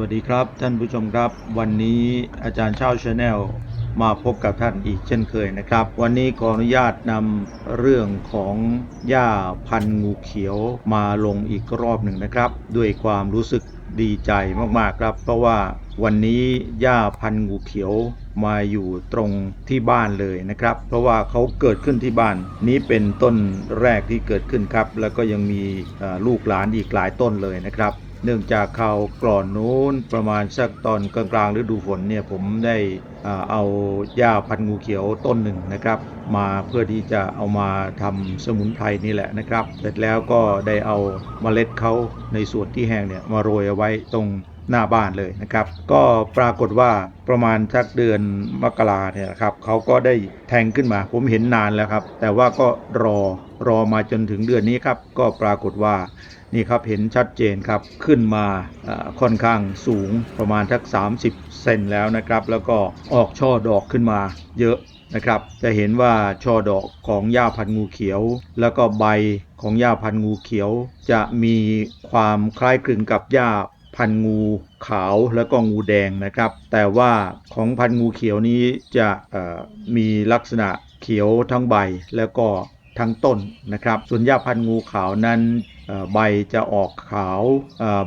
วัสดีครับ ท่านผู้ชมครับ วันนี้อาจารย์เช่าชาแนลมาพบกับท่านอีกเช่นเคยนะครับ วันนี้ขออนุญาตนำเรื่องของหญ้าพันงูเขียวมาลงอีกรอบหนึ่งนะครับ ด้วยความรู้สึกดีใจมากๆครับ เพราะว่าวันนี้หญ้าพันงูเขียวมาอยู่ตรงที่บ้านเลยนะครับ เพราะว่าเขาเกิดขึ้นที่บ้าน นี้เป็นต้นแรกที่เกิดขึ้นครับ แล้วก็ยังมีลูกหลานอีกหลายต้นเลยนะครับ เนื่องจากเขาวก่อนนู้นประมาณสักตอนกลางๆฤดูฝนเนี่ยผมได้เอาหญ้าพันงูเขียวต้นหนึ่งนะครับ มาเพื่อที่จะเอามาทำสมุนไพรนี่แหละนะครับ เสร็จแล้วก็ได้เอาเมล็ดเขาในส่วนที่แห้งเนี่ยมาโรยเอาไว้ตรงหน้าบ้านเลยนะครับ ก็ปรากฏว่าประมาณสักเดือนมกราเนี่ยนะครับเขาก็ได้แทงขึ้นมา ผมเห็นนานแล้วครับ แต่ว่าก็รอรอมาจนถึงเดือนนี้ครับ ก็ปรากฏว่า นี่ครับเห็นชัดเจนครับขึ้นมาค่อนข้างสูงประมาณทัก 30 เซนแล้วนะครับ แล้วก็ออกช่อดอกขึ้นมาเยอะนะครับ จะเห็นว่าช่อดอกของหญ้าพันงูเขียว แล้วก็ใบของหญ้าพันงูเขียว จะมีความคล้ายคลึงกับหญ้าพันงูขาวแล้วก็งูแดงนะครับ แต่ว่าของพันงูเขียวนี้จะมีลักษณะเขียวทั้งใบแล้วก็ ทั้งต้นนะครับ ส่วนหญ้าพันธุ์งูขาวนั้นใบจะออกขาว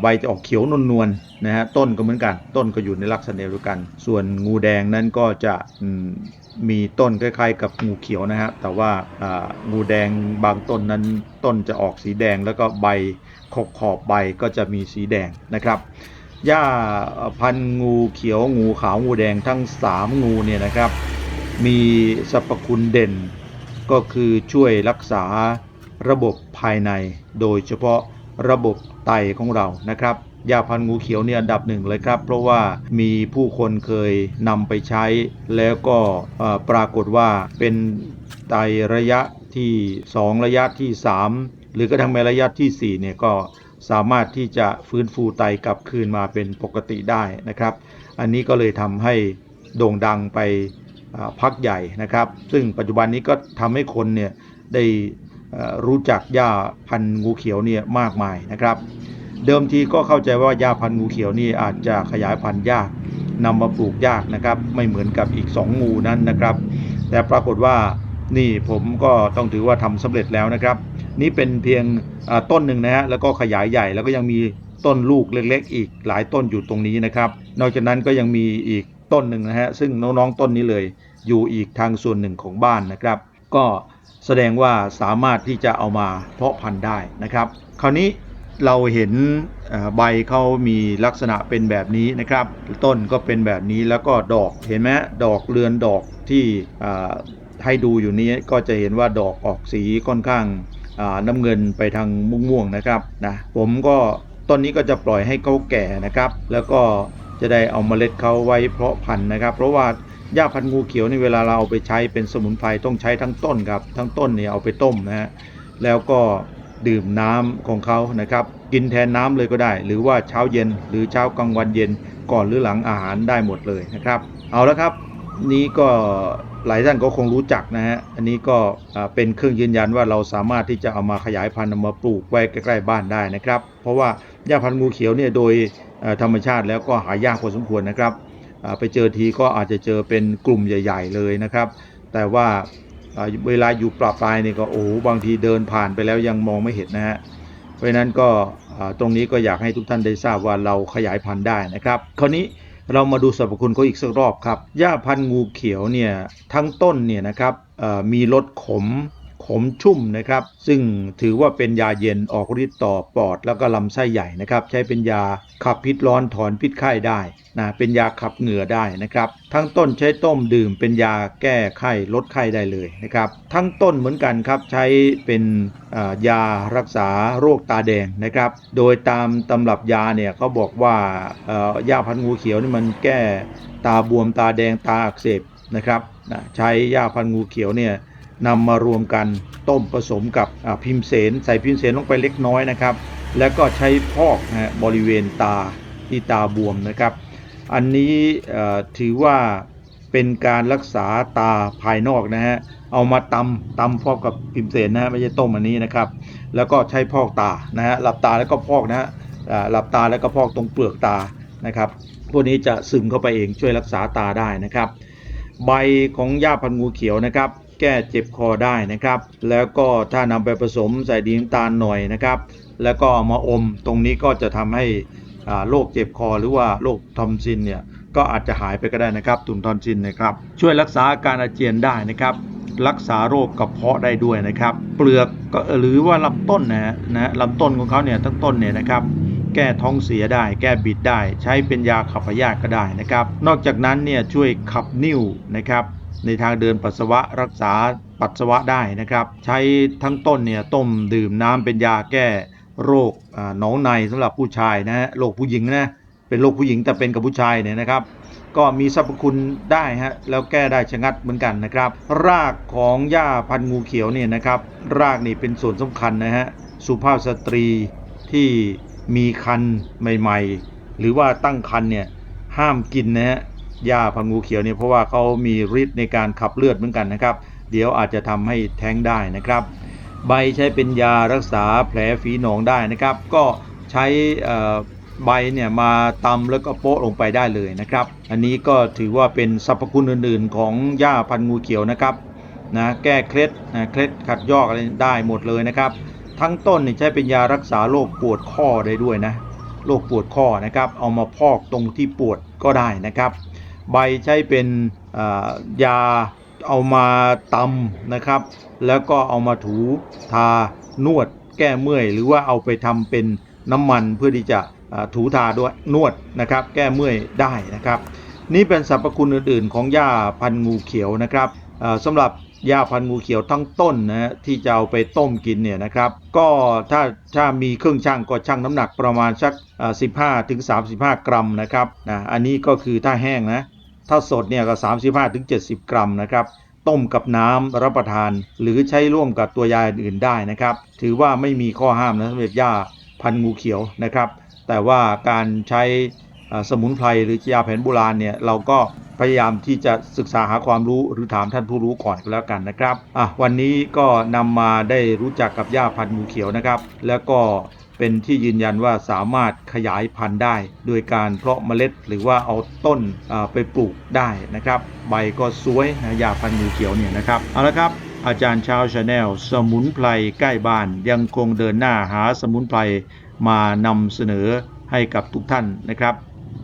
ใบจะออกเขียวนวลนวลๆนะฮะต้นก็เหมือนกัน ต้นก็อยู่ในลักษณะเดียวกัน ส่วนงูแดงนั้นก็จะมีต้นคล้ายๆ กับงูเขียวนะฮะแต่ว่างูแดงบางต้นนั้นต้นจะออกสีแดงแล้วก็ใบขอบขอบใบก็จะมีสีแดงนะครับหญ้าพันงูเขียวงูขาวงูแดงทั้งสามงูเนี่ยนะครับ มีสรรพคุณเด่น ก็คือช่วยรักษาระบบภายใน โดยเฉพาะระบบไตของเรานะครับยาพันงูเขียวเนี่ยอันดับหนึ่งเลยครับ เพราะว่ามีผู้คนเคยนำไปใช้ แล้วก็ปรากฏว่าเป็นไตระยะที่ 2 ระยะที่ 3 หรือกระทั่งแม้ระยะทีสี่4เนี่ยก็สามารถที่จะฟื้นฟูไตกลับคืนมาเป็นปกติได้นะครับ อันนี้ก็เลยทำให้โด่งดังไป พักใหญ่นะครับ ซึ่งปัจจุบันนี้ก็ทำให้คนเนี่ยได้รู้จักหญ้าพันธุ์งูเขียวเนี่ยมากมายนะครับ เดิมทีก็เข้าใจว่าหญ้าพันธุ์งูเขียวนี่อาจจะขยายพันธุ์ยากนำมาปลูกยากนะครับ ไม่เหมือนกับอีก 2 งูนั้นนะครับ แต่ปรากฏว่านี่ผมก็ต้องถือว่าทำสำเร็จแล้วนะครับ นี่เป็นเพียงต้นหนึ่งนะฮะแล้วก็ขยายใหญ่แล้วก็ยังมีต้นลูกเล็กๆ อีกหลายต้นอยู่ตรงนี้นะครับ นอกจากนั้นก็ยังมีอีกต้นหนึ่งนะฮะซึ่งน้องๆต้นนี้เลย อยู่อีกทางส่วนหนึ่งของบ้านนะครับ ก็แสดงว่าสามารถที่จะเอามาเพาะพันธุ์ได้นะครับ คราวนี้เราเห็นใบเขามีลักษณะเป็นแบบนี้นะครับ ต้นก็เป็นแบบนี้แล้วก็ดอกเห็นไหมดอกเรือนดอกที่ให้ดูอยู่นี้ก็จะเห็นว่าดอกออกสีค่อนข้างน้ำเงินไปทางม่วงๆนะครับนะผมก็ต้นนี้ก็จะปล่อยให้เขาแก่นะครับ แล้วก็จะได้เอาเมล็ดเขาไว้เพาะพันธุ์นะครับ เพราะว่า หญ้าพันธุ์งูเขียวในเวลาเราเอาไปใช้เป็นสมุนไพรต้องใช้ทั้งต้นครับ ทั้งต้นเนี่ยเอาไปต้มนะฮะแล้วก็ดื่มน้ำของเขานะครับ กินแทนน้ำเลยก็ได้ หรือว่าเช้าเย็นหรือเช้ากลางวันเย็นก่อนหรือหลังอาหารได้หมดเลยนะครับ เอาละครับ นี้ก็หลายท่านก็คงรู้จักนะฮะอันนี้ก็เป็นเครื่องยืนยันว่าเราสามารถที่จะเอามาขยายพันธุ์มาปลูกไว้ใกล้ๆบ้านได้นะครับ เพราะว่าหญ้าพันธุ์งูเขียวเนี่ยโดยธรรมชาติแล้วก็หายากพอสมควรนะครับ ไปเจอทีก็อาจจะเจอเป็นกลุ่มใหญ่ ๆ เลยนะครับ แต่ว่าเวลาอยู่ปราบปลายเนี่ยก็โอ้โหบางทีเดินผ่านไปแล้วยังมองไม่เห็นนะฮะเพราะนั้นก็ตรงนี้ก็อยากให้ทุกท่านได้ทราบว่าเราขยายพันธุ์ได้นะครับ คราวนี้เรามาดูสรรพคุณเขาอีกสักรอบครับหญ้าพันธุ์งูเขียวเนี่ยทั้งต้นเนี่ยนะครับมีรสขม ขมชุ่มนะครับ ซึ่งถือว่าเป็นยาเย็นออกฤทธิ์ต่อปอดแล้วก็ลำไส้ใหญ่นะครับ ใช้เป็นยาขับพิษร้อนถอนพิษไข้ได้นะเป็นยาขับเหงื่อได้นะครับ ทั้งต้นใช้ต้มดื่มเป็นยาแก้ไข้ลดไข้ได้เลยนะครับ ทั้งต้นเหมือนกันครับใช้เป็นยารักษาโรคตาแดงนะครับ โดยตามตำรับยาเนี่ยเขาบอกว่ายาพันงูเขียวนี่มันแก้ตาบวมตาแดงตาอักเสบนะครับใช้ยาพันงูเขียวเนี่ย นำมารวมกันต้มผสมกับพิมเสนใส่พิมเสนลงไปเล็กน้อยนะครับ แล้วก็ใช้พอกนะบริเวณตาที่ตาบวมนะครับ อันนี้ถือว่าเป็นการรักษาตาภายนอกนะฮะเอามาตำตำพอกกับพิมเสนนะฮะไม่ใช่ต้มอันนี้นะครับ แล้วก็ใช้พอกตานะฮะหลับตาแล้วก็พอกนะฮะหลับตาแล้วก็พอกตรงเปลือกตานะครับพวกนี้จะซึมเข้าไปเองช่วยรักษาตาได้นะครับ ใบของหญ้าพันงูเขียวนะครับ แก้เจ็บคอได้นะครับ แล้วก็ถ้านำไปผสมใส่ดีน้ำตาลหน่อยนะครับ แล้วก็เอามาอมตรงนี้ก็จะทำให้โรคเจ็บคอหรือว่าโรคทอมซินเนี่ยก็อาจจะหายไปก็ได้นะครับ ตุ่มทอนซินนะครับ ช่วยรักษาอาการอาเจียนได้นะครับ รักษาโรคกระเพาะได้ด้วยนะครับ เปลือกก็หรือว่าลำต้นนะฮะนะลำต้นของเขาเนี่ยทั้งต้นเนี่ยนะครับ แก้ท้องเสียได้ แก้บิดได้ ใช้เป็นยาขับพยาธิก็ได้นะครับ นอกจากนั้นเนี่ยช่วยขับนิ่วนะครับ ในทางเดินปัสสาวะรักษาปัสสาวะได้นะครับ ใช้ทั้งต้นเนี่ยต้มดื่มน้ำเป็นยาแก้โรคหนองในสำหรับผู้ชายนะฮะโรคผู้หญิงนะเป็นโรคผู้หญิงแต่เป็นกับผู้ชายเนี่ยนะครับ ก็มีสรรพคุณได้ฮะแล้วแก้ได้ชะงัดเหมือนกันนะครับ รากของหญ้าพันงูเขียวเนี่ยนะครับ รากนี่เป็นส่วนสำคัญนะฮะสุภาพสตรีที่มีคันใหม่ ๆ หรือว่าตั้งคันเนี่ยห้ามกินนะฮะ หญ้าพันงูเขียวเนี่ยเพราะว่าเขามีฤทธิ์ในการขับเลือดเหมือนกันนะครับ เดี๋ยวอาจจะทำให้แท้งได้นะครับ ใบใช้เป็นยารักษาแผลฝีหนองได้นะครับ ก็ใช้ใบเนี่ยมาตำแล้วก็โปะลงไปได้เลยนะครับ อันนี้ก็ถือว่าเป็นสรรพคุณอื่นๆ ของหญ้าพันงูเขียวนะครับนะแก้เคล็ดนะเคล็ดขัดยอกอะไรได้หมดเลยนะครับ ทั้งต้นนี่ใช้เป็นยารักษาโรคปวดข้อได้ด้วยนะโรคปวดข้อนะครับ เอามาพอกตรงที่ปวดก็ได้นะครับ ใบใช้เป็นยาเอามาตำนะครับ แล้วก็เอามาถูทานวดแก้เมื่อย หรือว่าเอาไปทำเป็นน้ำมันเพื่อที่จะถูทาด้วยนวดนะครับ แก้เมื่อยได้นะครับ นี่เป็นสรรพคุณอื่นๆ ของหญ้าพันงูเขียวนะครับอ่าสำหรับหญ้าพันงูเขียวทั้งต้นนะฮะที่จะเอาไปต้มกินเนี่ยนะครับ ก็ถ้าถ้ามีเครื่องชั่งก็ชั่งน้ำหนักประมาณสัก 15ถึง35 กรัมนะครับนะอันนี้ก็คือถ้าแห้งนะ ถ้าสดเนี่ยก็ 35ถึง70 กรัมนะครับ ต้มกับน้ำรับประทาน หรือใช้ร่วมกับตัวยาอื่นๆได้นะครับ ถือว่าไม่มีข้อห้ามนะสำหรับหญ้าพันงูเขียวนะครับ แต่ว่าการใช้สมุนไพรหรือยาแผนโบราณเนี่ยเราก็พยายามที่จะศึกษาหาความรู้หรือถามท่านผู้รู้ก่อนก็แล้วกันนะครับอะวันนี้ก็นำมาได้รู้จักกับหญ้าพันธุ์งูเขียวนะครับ แล้วก็ เป็นที่ยืนยันว่าสามารถขยายพันธุ์ได้ โดยการเพาะเมล็ดหรือว่าเอาต้นไปปลูกได้นะครับ ใบก็สวยนะหญ้าพันธุ์งูเขียวเนี่ยนะครับ เอาละครับ อาจารย์ชาวชาแนลสมุนไพรใกล้บ้าน ยังคงเดินหน้าหาสมุนไพรมานำเสนอให้กับทุกท่านนะครับ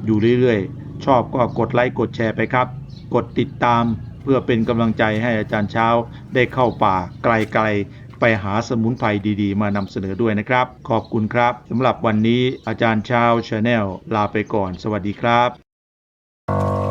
อยู่เรื่อยๆ ชอบก็กดไลค์กดแชร์ไปครับ กดติดตามเพื่อเป็นกำลังใจให้อาจารย์เช้าได้เข้าป่าไกลๆ ไปหาสมุนไพรดีๆ มานำเสนอด้วยนะครับ ขอบคุณครับสำหรับวันนี้อาจารย์ชาวชาแนลลาไปก่อน สวัสดีครับ